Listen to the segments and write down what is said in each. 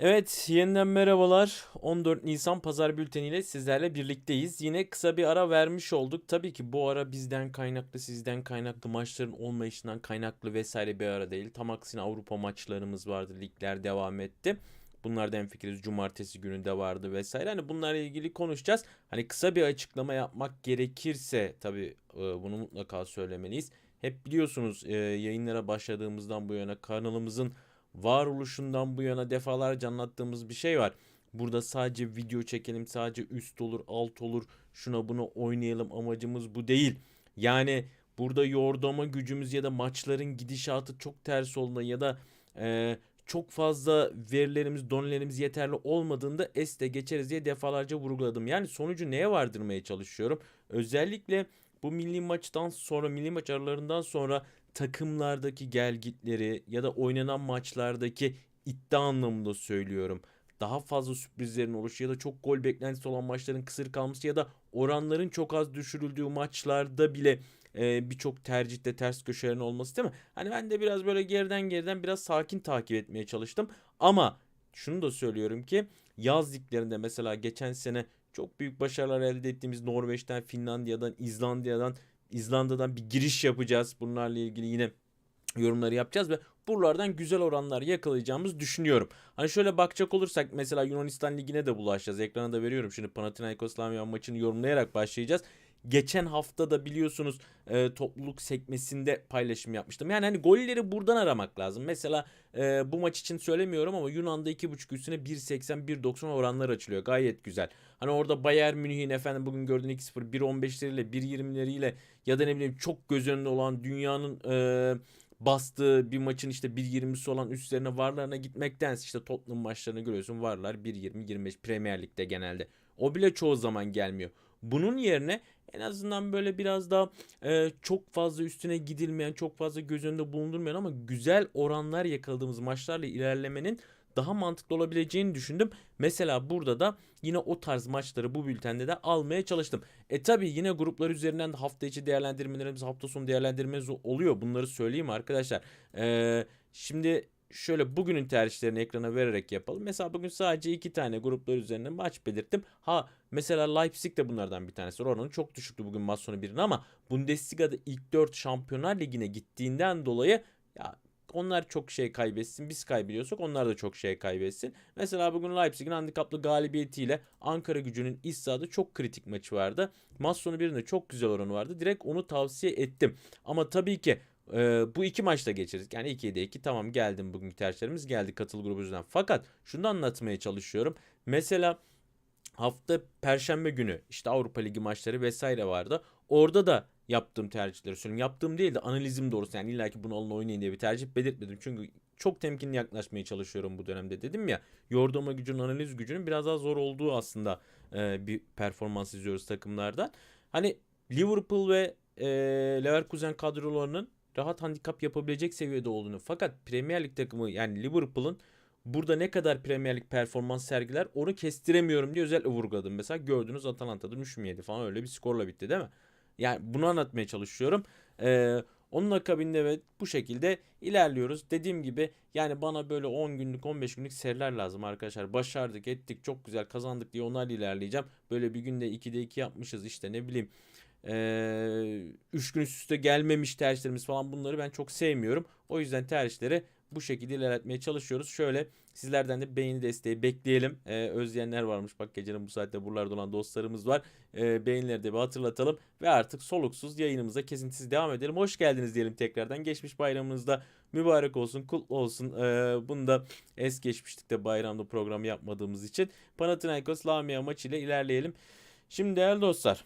Evet, yeniden merhabalar. 14 Nisan Pazar bülteniyle sizlerle birlikteyiz. Yine kısa bir ara vermiş olduk. Tabii ki bu ara bizden kaynaklı, sizden kaynaklı, maçların olmayışından kaynaklı vesaire bir ara değil. Tam aksine Avrupa maçlarımız vardı, ligler devam etti. Bunlardan fikiriz cumartesi günü de vardı vesaire. Hani bunlarla ilgili konuşacağız. Hani kısa bir açıklama yapmak gerekirse tabii e, bunu mutlaka söylemeliyiz. Hep biliyorsunuz e, yayınlara başladığımızdan bu yana kanalımızın varoluşundan bu yana defalarca anlattığımız bir şey var. Burada sadece video çekelim, sadece üst olur, alt olur, şuna buna oynayalım amacımız bu değil. Yani burada yordama gücümüz ya da maçların gidişatı çok ters olduğunda ya da e, çok fazla verilerimiz, donelerimiz yeterli olmadığında es de geçeriz diye defalarca vurguladım. Yani sonucu neye vardırmaya çalışıyorum? Özellikle bu milli maçtan sonra, milli maç aralarından sonra takımlardaki gelgitleri ya da oynanan maçlardaki iddia anlamında söylüyorum. Daha fazla sürprizlerin oluşu ya da çok gol beklentisi olan maçların kısır kalması ya da oranların çok az düşürüldüğü maçlarda bile e, birçok tercihte ters köşelerin olması değil mi? Hani ben de biraz böyle geriden geriden biraz sakin takip etmeye çalıştım. Ama şunu da söylüyorum ki yaz liglerinde mesela geçen sene çok büyük başarılar elde ettiğimiz Norveç'ten, Finlandiya'dan, İzlandiya'dan, İzlanda'dan bir giriş yapacağız. Bunlarla ilgili yine yorumları yapacağız ve buralardan güzel oranlar yakalayacağımızı düşünüyorum. Hani şöyle bakacak olursak mesela Yunanistan Ligi'ne de bulaşacağız. Ekrana da veriyorum. Şimdi Panathinaikos Lamia maçını yorumlayarak başlayacağız. Geçen hafta da biliyorsunuz e, topluluk sekmesinde paylaşım yapmıştım. Yani hani golleri buradan aramak lazım. Mesela e, bu maç için söylemiyorum ama Yunan'da 2.5 üstüne 1.80 1.90 oranlar açılıyor. Gayet güzel. Hani orada Bayern Münih'in efendim bugün gördüğün 2-0 1.15'leriyle 1.20'leriyle ya da ne bileyim çok göz önünde olan dünyanın e, bastığı bir maçın işte 1.20'si olan üstlerine varlarına gitmektense işte Tottenham maçlarını görüyorsun varlar 1.20-25 Premier Lig'de genelde. O bile çoğu zaman gelmiyor. Bunun yerine en azından böyle biraz daha e, çok fazla üstüne gidilmeyen, çok fazla göz önünde bulundurmayan ama güzel oranlar yakaladığımız maçlarla ilerlemenin daha mantıklı olabileceğini düşündüm. Mesela burada da yine o tarz maçları bu bültende de almaya çalıştım. E tabi yine gruplar üzerinden de hafta içi değerlendirmelerimiz, hafta sonu değerlendirmemiz oluyor. Bunları söyleyeyim arkadaşlar. Ee, şimdi şöyle bugünün tercihlerini ekrana vererek yapalım. Mesela bugün sadece iki tane gruplar üzerinde maç belirttim. Ha mesela Leipzig de bunlardan bir tanesi. Oranı çok düşüktü bugün maç sonu birinin ama Bundesliga'da ilk 4 Şampiyonlar Ligi'ne gittiğinden dolayı ya onlar çok şey kaybetsin. Biz kaybediyorsak onlar da çok şey kaybetsin. Mesela bugün Leipzig'in handikaplı galibiyetiyle Ankara gücünün iç sahada çok kritik maçı vardı. Maç sonu birinde çok güzel oranı vardı. Direkt onu tavsiye ettim. Ama tabii ki ee, bu iki maçta geçeriz. Yani 2'de 2 tamam geldim bugünkü tercihlerimiz geldi katıl grubu yüzünden. Fakat şunu anlatmaya çalışıyorum. Mesela hafta perşembe günü işte Avrupa Ligi maçları vesaire vardı. Orada da yaptığım tercihleri söyleyeyim. Yaptığım değil de analizim doğrusu. Yani illaki bunu alın oynayın diye bir tercih belirtmedim. Çünkü çok temkinli yaklaşmaya çalışıyorum bu dönemde dedim ya. Yordama gücünün analiz gücünün biraz daha zor olduğu aslında e, bir performans izliyoruz takımlardan. Hani Liverpool ve e, Leverkusen kadrolarının rahat handikap yapabilecek seviyede olduğunu fakat Premier Lig takımı yani Liverpool'un burada ne kadar Premier Lig performans sergiler onu kestiremiyorum diye özellikle vurguladım. Mesela gördünüz Atalanta'da 3 mü falan öyle bir skorla bitti değil mi? Yani bunu anlatmaya çalışıyorum. Ee, onun akabinde evet bu şekilde ilerliyoruz. Dediğim gibi yani bana böyle 10 günlük 15 günlük seriler lazım arkadaşlar. Başardık ettik çok güzel kazandık diye onlarla ilerleyeceğim. Böyle bir günde 2'de 2 yapmışız işte ne bileyim ee, üç gün üst üste gelmemiş tercihlerimiz falan bunları ben çok sevmiyorum. O yüzden tercihleri bu şekilde ilerletmeye çalışıyoruz. Şöyle sizlerden de beğeni desteği bekleyelim. Ee, özleyenler varmış bak gecenin bu saatte buralarda olan dostlarımız var. Ee, beğenileri de bir hatırlatalım. Ve artık soluksuz yayınımıza kesintisiz devam edelim. Hoş geldiniz diyelim tekrardan. Geçmiş bayramınızda mübarek olsun, kutlu olsun. Ee, bunu da es geçmiştik bayramda programı yapmadığımız için. Panathinaikos Lamia maçıyla ilerleyelim. Şimdi değerli dostlar.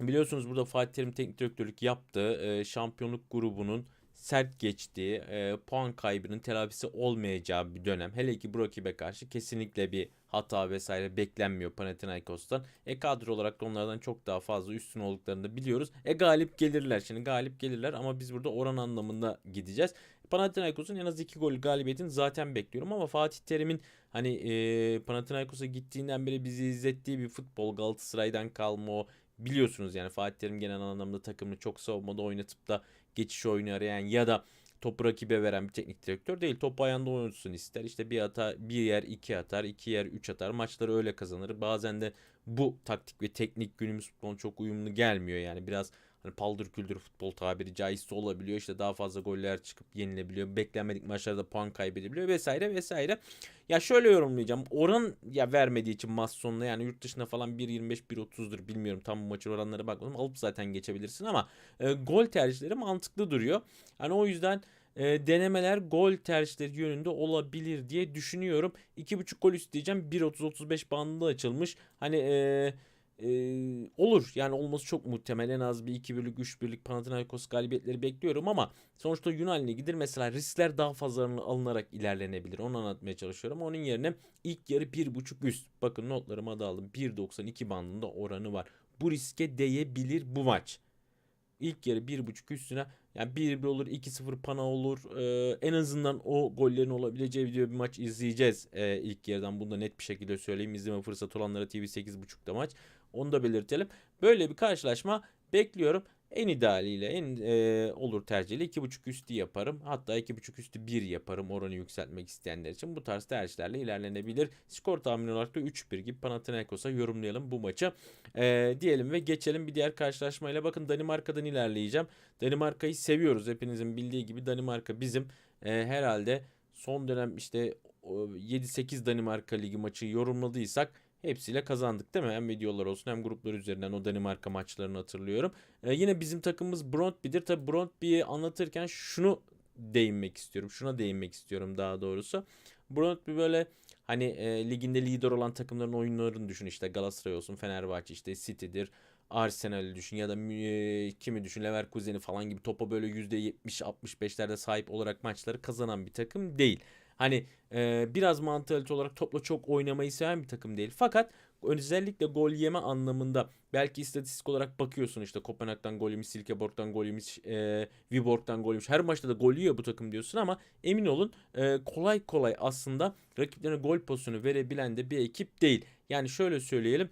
Biliyorsunuz burada Fatih Terim teknik direktörlük yaptı. E, şampiyonluk grubunun sert geçtiği, e, puan kaybının telafisi olmayacağı bir dönem. Hele ki bu karşı kesinlikle bir hata vesaire beklenmiyor Panathinaikos'tan. E kadro olarak da onlardan çok daha fazla üstün olduklarını da biliyoruz. E galip gelirler şimdi galip gelirler ama biz burada oran anlamında gideceğiz. Panathinaikos'un en az 2 gol galibiyetini zaten bekliyorum ama Fatih Terim'in hani e, Panathinaikos'a gittiğinden beri bizi izlettiği bir futbol Galatasaray'dan kalma o biliyorsunuz yani Fatih Terim genel anlamda takımını çok savunmada oynatıp da geçiş oyunu arayan ya da topu rakibe veren bir teknik direktör değil. Topu ayağında oynatsın ister. İşte bir atar, bir yer iki atar, iki yer üç atar. Maçları öyle kazanır. Bazen de bu taktik ve teknik günümüz futbolun çok uyumlu gelmiyor yani. Biraz hani paldır küldür futbol tabiri caizse olabiliyor. İşte daha fazla goller çıkıp yenilebiliyor. Beklenmedik maçlarda puan kaybedebiliyor vesaire vesaire. Ya şöyle yorumlayacağım. Oran ya vermediği için maç sonunda yani yurt dışında falan 1.25 1.30'dur bilmiyorum. Tam bu maçın oranlara bakmadım. Alıp zaten geçebilirsin ama e, gol tercihleri mantıklı duruyor. Hani o yüzden e, denemeler gol tercihleri yönünde olabilir diye düşünüyorum. 2.5 gol isteyeceğim. 1.30-35 bandında açılmış. Hani e, e, olur yani olması çok muhtemel. En az bir 2 birlik 3 birlik Panathinaikos galibiyetleri bekliyorum ama sonuçta Yunan Ligi'dir. Mesela riskler daha fazla alınarak ilerlenebilir. Onu anlatmaya çalışıyorum. Onun yerine ilk yarı 1.5 üst. Bakın notlarıma da aldım. 1.92 bandında oranı var. Bu riske değebilir bu maç. İlk yarı 1.5 üstüne yani 1-1 olur 2-0 pana olur. Ee, en azından o gollerin olabileceği video bir maç izleyeceğiz. Ee, ilk yarıdan bunu da net bir şekilde söyleyeyim. İzleme fırsatı olanlara TV 8.5'da maç. Onu da belirtelim. Böyle bir karşılaşma bekliyorum. En idealiyle en e, olur tercihiyle 2.5 üstü yaparım. Hatta 2.5 üstü 1 yaparım oranı yükseltmek isteyenler için. Bu tarz tercihlerle ilerlenebilir. Skor tahmini olarak da 3-1 gibi Panathinaikos'a yorumlayalım bu maçı. E, diyelim ve geçelim bir diğer karşılaşmayla. Bakın Danimarka'dan ilerleyeceğim. Danimarka'yı seviyoruz. Hepinizin bildiği gibi Danimarka bizim e, herhalde son dönem işte 7-8 Danimarka Ligi maçı yorumladıysak Hepsiyle kazandık değil mi? Hem videolar olsun hem gruplar üzerinden o Danimarka maçlarını hatırlıyorum. Ee, yine bizim takımımız Brondby'dir. Tabi Brondby'yi anlatırken şunu değinmek istiyorum. Şuna değinmek istiyorum daha doğrusu. Brondby böyle hani e, liginde lider olan takımların oyunlarını düşün işte Galatasaray olsun, Fenerbahçe işte City'dir. Arsenal'i düşün ya da e, kimi düşün Leverkusen'i falan gibi topa böyle %70-65'lerde sahip olarak maçları kazanan bir takım değil. Hani e, biraz mantalite olarak topla çok oynamayı seven bir takım değil. Fakat özellikle gol yeme anlamında belki istatistik olarak bakıyorsun işte Kopenhag'dan gol yemiş, Silkeborg'dan gol yemiş, e, Viborg'dan gol yemiş. Her maçta da gol yiyor bu takım diyorsun ama emin olun e, kolay kolay aslında rakiplerine gol pozisyonu verebilen de bir ekip değil. Yani şöyle söyleyelim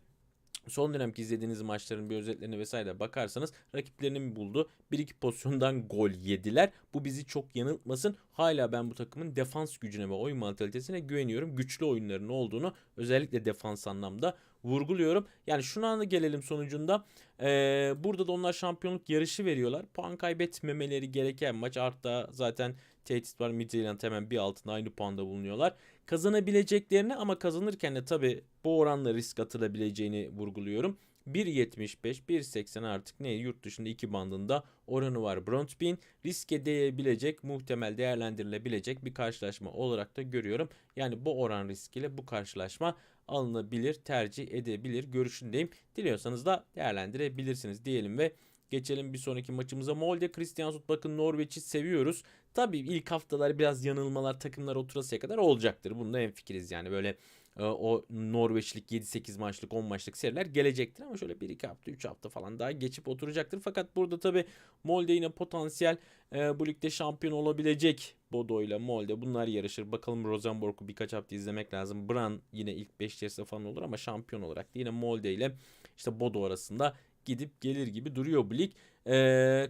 son dönemki izlediğiniz maçların bir özetlerine vesaire bakarsanız rakiplerini mi buldu? Bir iki pozisyondan gol yediler. Bu bizi çok yanıltmasın. Hala ben bu takımın defans gücüne ve oyun mantalitesine güveniyorum. Güçlü oyunların olduğunu özellikle defans anlamda vurguluyorum. Yani şuna gelelim sonucunda. Ee, burada da onlar şampiyonluk yarışı veriyorlar. Puan kaybetmemeleri gereken maç. Artta zaten tehdit var. Midtjylland hemen bir altında aynı puanda bulunuyorlar. Kazanabileceklerini ama kazanırken de tabi bu oranla risk atılabileceğini vurguluyorum. 1.75, 1.80 artık ne yurt dışında iki bandında oranı var. Brondby'in riske değebilecek, muhtemel değerlendirilebilecek bir karşılaşma olarak da görüyorum. Yani bu oran riskiyle bu karşılaşma alınabilir, tercih edebilir görüşündeyim. Diliyorsanız da değerlendirebilirsiniz diyelim ve geçelim bir sonraki maçımıza. Molde Kristiansund bakın Norveç'i seviyoruz. Tabii ilk haftalar biraz yanılmalar takımlar oturasıya kadar olacaktır. Bunda en fikiriz yani böyle e, o Norveçlik 7-8 maçlık 10 maçlık seriler gelecektir ama şöyle 1-2 hafta 3 hafta falan daha geçip oturacaktır. Fakat burada tabi Molde yine potansiyel e, bu ligde şampiyon olabilecek Bodo ile Molde bunlar yarışır. Bakalım Rosenborg'u birkaç hafta izlemek lazım. Bran yine ilk 5 içerisinde falan olur ama şampiyon olarak da yine Molde ile işte Bodo arasında gidip gelir gibi duruyor bu lig. E,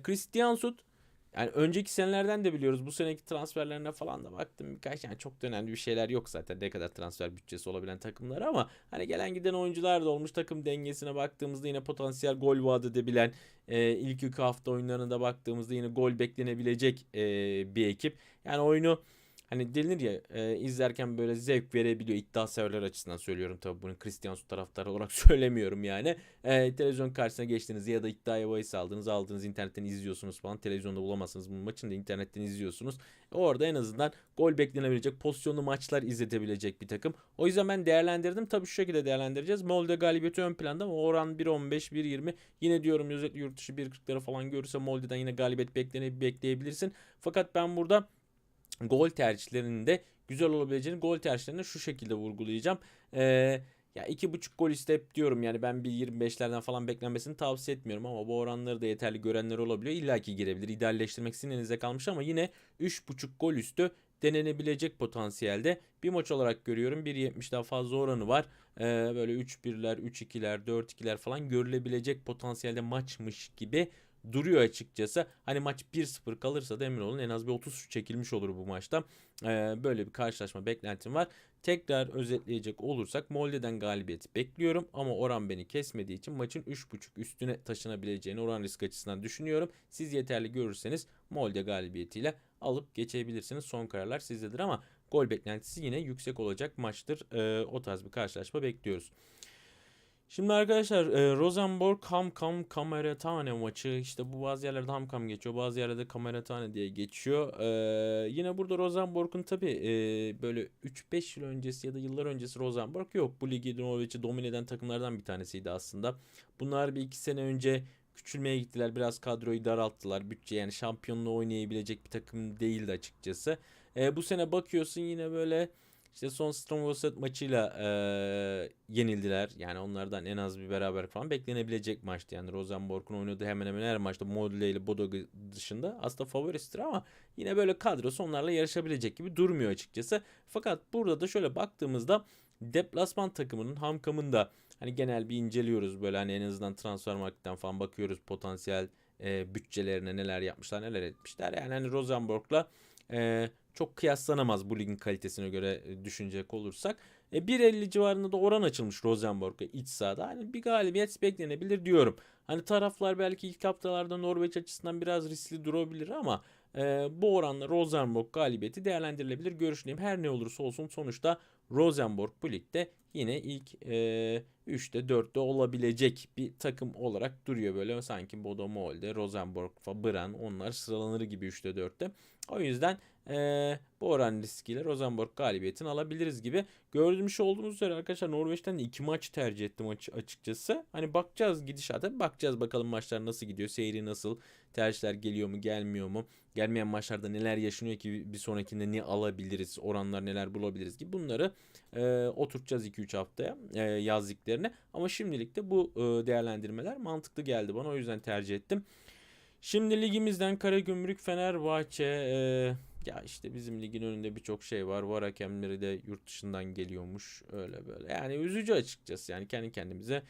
Christian Sut yani önceki senelerden de biliyoruz. Bu seneki transferlerine falan da baktım birkaç yani çok da önemli bir şeyler yok zaten ne kadar transfer bütçesi olabilen takımlar ama hani gelen giden oyuncular da olmuş. Takım dengesine baktığımızda yine potansiyel gol vaat edebilen e, ilk iki hafta oyunlarına baktığımızda yine gol beklenebilecek e, bir ekip. Yani oyunu hani denir ya e, izlerken böyle zevk verebiliyor iddia severler açısından söylüyorum tabii bunu Christian Su taraftarı olarak söylemiyorum yani. E, televizyon karşısına geçtiniz ya da iddiaya bahis aldınız aldınız internetten izliyorsunuz falan televizyonda bulamazsınız bu maçını da internetten izliyorsunuz. Orada en azından gol beklenebilecek pozisyonlu maçlar izletebilecek bir takım. O yüzden ben değerlendirdim. Tabii şu şekilde değerlendireceğiz. Molde galibiyeti ön planda ama oran 1.15 1.20 yine diyorum özellikle yurt dışı 1.40'ları falan görürse Molde'den yine galibiyet bekleyebilirsin. Fakat ben burada gol tercihlerinde güzel olabileceğini gol tercihlerini şu şekilde vurgulayacağım. Ee, ya iki buçuk gol istep diyorum yani ben bir 25'lerden falan beklenmesini tavsiye etmiyorum ama bu oranları da yeterli görenler olabiliyor. İlla ki girebilir. İdealleştirmek sizin elinizde kalmış ama yine 3.5 gol üstü denenebilecek potansiyelde bir maç olarak görüyorum. 1.70 daha fazla oranı var. Ee, böyle 3-1'ler, 3-2'ler, 4-2'ler falan görülebilecek potansiyelde maçmış gibi duruyor açıkçası. Hani maç 1-0 kalırsa da emin olun en az bir 30 şut çekilmiş olur bu maçta. Ee, böyle bir karşılaşma beklentim var. Tekrar özetleyecek olursak Molde'den galibiyet bekliyorum ama oran beni kesmediği için maçın 3.5 üstüne taşınabileceğini oran risk açısından düşünüyorum. Siz yeterli görürseniz Molde galibiyetiyle alıp geçebilirsiniz. Son kararlar sizdedir ama gol beklentisi yine yüksek olacak maçtır. Ee, o tarz bir karşılaşma bekliyoruz. Şimdi arkadaşlar e, Rosenborg Hamkam Kameratane maçı işte bu bazı yerlerde Hamkam geçiyor bazı yerlerde Kameratane diye geçiyor. E, yine burada Rosenborg'un tabi e, böyle 3-5 yıl öncesi ya da yıllar öncesi Rosenborg yok. Bu ligi Norveç'i domine eden takımlardan bir tanesiydi aslında. Bunlar bir iki sene önce küçülmeye gittiler biraz kadroyu daralttılar bütçe yani şampiyonluğu oynayabilecek bir takım değildi açıkçası. E, bu sene bakıyorsun yine böyle işte son Stromvoset maçıyla e, yenildiler. Yani onlardan en az bir beraber falan beklenebilecek maçtı. Yani Rosenborg'un oynadığı hemen hemen her maçta Modle ile Bodo dışında aslında favorisidir ama yine böyle kadrosu onlarla yarışabilecek gibi durmuyor açıkçası. Fakat burada da şöyle baktığımızda deplasman takımının Hamkam'ın da hani genel bir inceliyoruz böyle hani en azından transfer marketten falan bakıyoruz potansiyel e, bütçelerine neler yapmışlar neler etmişler. Yani hani Rosenborg'la e, çok kıyaslanamaz bu ligin kalitesine göre e, düşünecek olursak. E, 1.50 civarında da oran açılmış Rosenborg'a iç sahada. Hani bir galibiyet beklenebilir diyorum. Hani taraflar belki ilk haftalarda Norveç açısından biraz riskli durabilir ama e, bu oranla Rosenborg galibiyeti değerlendirilebilir görüşleyeyim. Her ne olursa olsun sonuçta Rosenborg bu ligde yine ilk e, 3'te 4'te olabilecek bir takım olarak duruyor. Böyle sanki Bodo Molde, Rosenborg, Bran onlar sıralanır gibi 3'te 4'te. O yüzden e, bu oran riskiyle Rosenborg galibiyetini alabiliriz gibi. Gördüğümüş olduğunuz üzere arkadaşlar Norveç'ten iki maç tercih ettim açıkçası. Hani bakacağız gidişata bakacağız bakalım maçlar nasıl gidiyor, seyri nasıl, tercihler geliyor mu gelmiyor mu, gelmeyen maçlarda neler yaşanıyor ki bir sonrakinde ne alabiliriz, oranlar neler bulabiliriz gibi bunları e, oturtacağız 2-3 haftaya e, yazdıklarını. Ama şimdilik de bu e, değerlendirmeler mantıklı geldi bana o yüzden tercih ettim. Şimdi ligimizden Karagümrük Fenerbahçe e, ya işte bizim ligin önünde birçok şey var. Var hakemleri de yurt dışından geliyormuş öyle böyle. Yani üzücü açıkçası yani kendi kendimize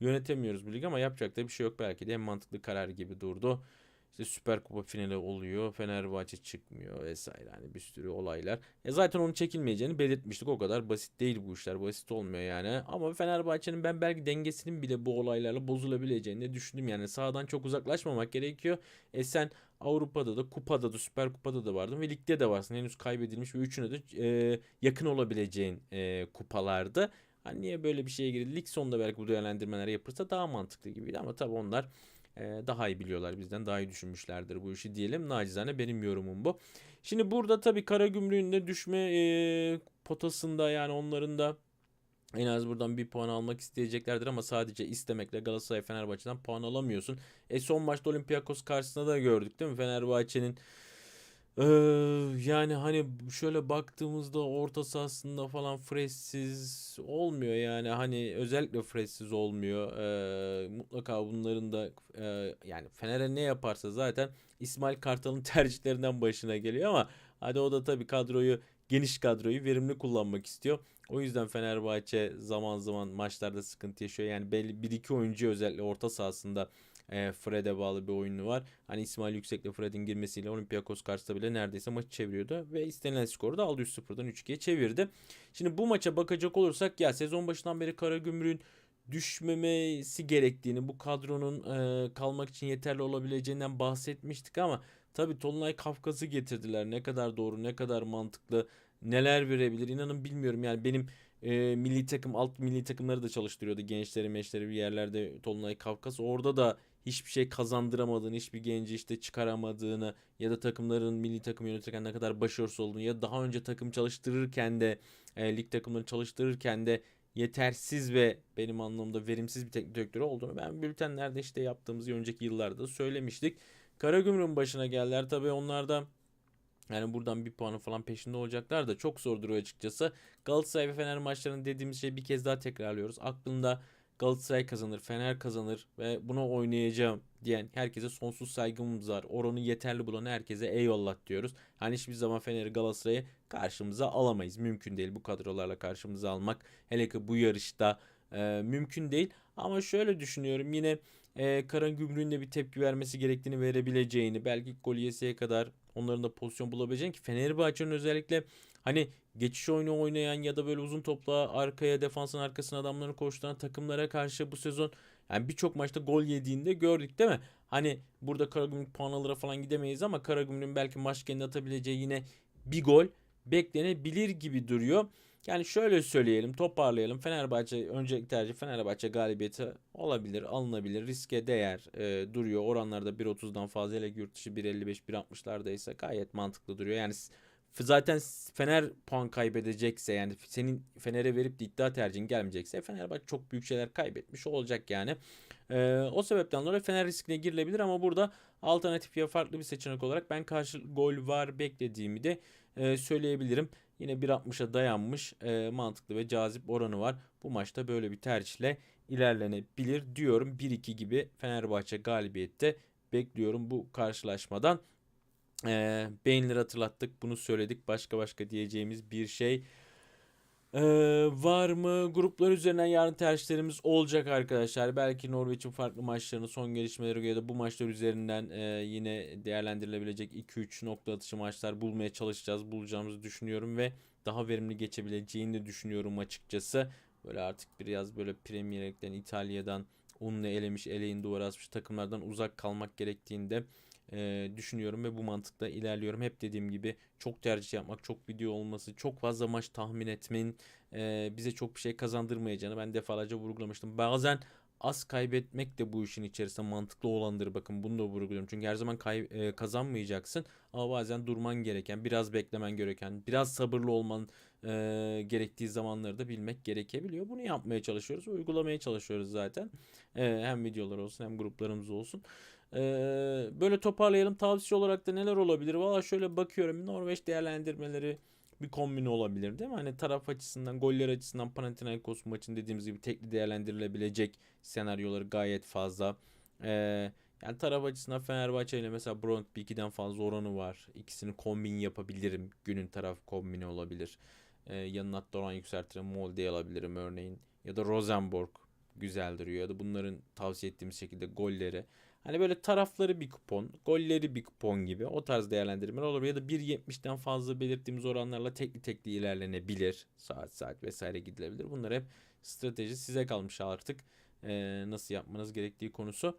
yönetemiyoruz bu lig ama yapacak da bir şey yok belki de en mantıklı karar gibi durdu. İşte Süper Kupa finali oluyor. Fenerbahçe çıkmıyor vesaire. Hani bir sürü olaylar. E zaten onun çekilmeyeceğini belirtmiştik. O kadar basit değil bu işler. Basit olmuyor yani. Ama Fenerbahçe'nin ben belki dengesinin bile bu olaylarla bozulabileceğini düşündüm. Yani sağdan çok uzaklaşmamak gerekiyor. E sen Avrupa'da da, kupada da, Süper Kupada da vardın ve ligde de varsın. Henüz kaybedilmiş ve üçüne de e, yakın olabileceğin e, kupalardı. Hani niye böyle bir şeye girdi? Lig sonunda belki bu değerlendirmeler yapırsa daha mantıklı gibiydi ama tabii onlar daha iyi biliyorlar bizden daha iyi düşünmüşlerdir bu işi diyelim. Nacizane benim yorumum bu. Şimdi burada tabii Karagümrük'ün de düşme e, potasında yani onların da en az buradan bir puan almak isteyeceklerdir ama sadece istemekle Galatasaray Fenerbahçe'den puan alamıyorsun. E son maçta Olympiakos karşısında da gördük değil mi? Fenerbahçe'nin ee, yani hani şöyle baktığımızda orta sahasında falan fressiz olmuyor yani hani özellikle fressiz olmuyor. Ee, mutlaka bunların da e, yani Fener'e ne yaparsa zaten İsmail Kartal'ın tercihlerinden başına geliyor ama hadi o da tabii kadroyu geniş kadroyu verimli kullanmak istiyor. O yüzden Fenerbahçe zaman zaman maçlarda sıkıntı yaşıyor. Yani belli bir iki oyuncu özellikle orta sahasında e, Fred'e bağlı bir oyunu var. Hani İsmail Yüksek'le Fred'in girmesiyle Olympiakos karşısında bile neredeyse maçı çeviriyordu. Ve istenilen skoru da aldı 3-0'dan 3-2'ye çevirdi. Şimdi bu maça bakacak olursak ya sezon başından beri Karagümrük'ün düşmemesi gerektiğini, bu kadronun e, kalmak için yeterli olabileceğinden bahsetmiştik ama tabii Tolunay Kafkas'ı getirdiler. Ne kadar doğru, ne kadar mantıklı, neler verebilir inanın bilmiyorum. Yani benim e, milli takım alt milli takımları da çalıştırıyordu. Gençleri meşleri bir yerlerde Tolunay Kafkas. Orada da hiçbir şey kazandıramadığını, hiçbir genci işte çıkaramadığını ya da takımların milli takım yönetirken ne kadar başarısız olduğunu ya daha önce takım çalıştırırken de e, lig takımları çalıştırırken de yetersiz ve benim anlamda verimsiz bir teknik direktörü olduğunu ben bültenlerde işte yaptığımız önceki yıllarda da söylemiştik. Karagümrük'ün başına geldiler. Tabii onlar da yani buradan bir puanı falan peşinde olacaklar da çok zor duruyor açıkçası. Galatasaray ve Fener maçlarının dediğimiz şeyi bir kez daha tekrarlıyoruz. Aklında Galatasaray kazanır, Fener kazanır ve buna oynayacağım diyen herkese sonsuz saygımız var. Oranı yeterli bulan herkese eyvallah diyoruz. Hani hiçbir zaman Fener'i Galatasaray'ı karşımıza alamayız. Mümkün değil bu kadrolarla karşımıza almak. Hele ki bu yarışta e, mümkün değil. Ama şöyle düşünüyorum yine e, Karagümrük'ün de bir tepki vermesi gerektiğini verebileceğini belki gol yeseye kadar onların da pozisyon bulabileceğini ki Fenerbahçe'nin özellikle hani geçiş oyunu oynayan ya da böyle uzun topla arkaya defansın arkasına adamları koşturan takımlara karşı bu sezon yani birçok maçta gol yediğinde gördük değil mi? Hani burada Karagümrük puan alır falan gidemeyiz ama Karagümrük'ün belki maç kendi atabileceği yine bir gol beklenebilir gibi duruyor. Yani şöyle söyleyelim, toparlayalım. Fenerbahçe öncelik tercih Fenerbahçe galibiyeti olabilir, alınabilir, riske değer e, duruyor. Oranlarda 1.30'dan fazla hele yurt dışı 1.55 1.60'larda ise gayet mantıklı duruyor. Yani zaten Fener puan kaybedecekse yani senin Fener'e verip de iddia tercihin gelmeyecekse Fenerbahçe çok büyük şeyler kaybetmiş olacak yani. E, o sebepten dolayı Fener riskine girilebilir ama burada alternatif ya farklı bir seçenek olarak ben karşı gol var beklediğimi de e, söyleyebilirim. Yine 1.60'a dayanmış e, mantıklı ve cazip oranı var. Bu maçta böyle bir tercihle ilerlenebilir diyorum. 1-2 gibi Fenerbahçe galibiyette bekliyorum bu karşılaşmadan. E, beğenileri hatırlattık bunu söyledik. Başka başka diyeceğimiz bir şey ee, var mı? Gruplar üzerinden yarın tercihlerimiz olacak arkadaşlar. Belki Norveç'in farklı maçlarını, son gelişmeleri ya da bu maçlar üzerinden e, yine değerlendirilebilecek 2-3 nokta atışı maçlar bulmaya çalışacağız. Bulacağımızı düşünüyorum ve daha verimli geçebileceğini de düşünüyorum açıkçası. Böyle artık biraz böyle Premier Lig'den, İtalya'dan unla elemiş, eleğin duvara asmış takımlardan uzak kalmak gerektiğinde e, düşünüyorum ve bu mantıkla ilerliyorum. Hep dediğim gibi çok tercih yapmak, çok video olması, çok fazla maç tahmin etmenin e, bize çok bir şey kazandırmayacağını ben defalarca vurgulamıştım. Bazen az kaybetmek de bu işin içerisinde mantıklı olandır. Bakın bunu da vurguluyorum. Çünkü her zaman kay- e, kazanmayacaksın. Ama bazen durman gereken, biraz beklemen gereken, biraz sabırlı olman e, gerektiği zamanları da bilmek gerekebiliyor. Bunu yapmaya çalışıyoruz, uygulamaya çalışıyoruz zaten. E, hem videolar olsun hem gruplarımız olsun. E, böyle toparlayalım. Tavsiye olarak da neler olabilir? Valla şöyle bakıyorum. Norveç değerlendirmeleri bir kombine olabilir değil mi? Hani taraf açısından, goller açısından Panathinaikos maçın dediğimiz gibi tekli değerlendirilebilecek senaryoları gayet fazla. Ee, yani taraf açısından Fenerbahçe ile mesela Bront bir 2'den fazla oranı var. İkisini kombin yapabilirim. Günün taraf kombine olabilir. Ee, yanına hatta oran yükseltirim. Molde alabilirim örneğin. Ya da Rosenborg güzel duruyor. Ya da bunların tavsiye ettiğimiz şekilde golleri. Hani böyle tarafları bir kupon, golleri bir kupon gibi o tarz değerlendirmeler olur. Ya da 1.70'den fazla belirttiğimiz oranlarla tekli tekli ilerlenebilir. Saat saat vesaire gidilebilir. Bunlar hep strateji size kalmış artık. Ee, nasıl yapmanız gerektiği konusu.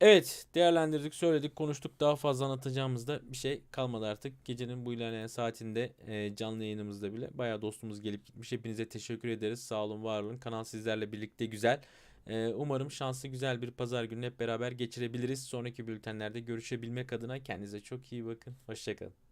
Evet değerlendirdik, söyledik, konuştuk. Daha fazla anlatacağımızda bir şey kalmadı artık. Gecenin bu ilerleyen saatinde e, canlı yayınımızda bile bayağı dostumuz gelip gitmiş. Hepinize teşekkür ederiz. Sağ olun, var olun. Kanal sizlerle birlikte güzel. Ee, umarım şanslı güzel bir pazar günü hep beraber geçirebiliriz. Sonraki bültenlerde görüşebilmek adına kendinize çok iyi bakın. Hoşçakalın.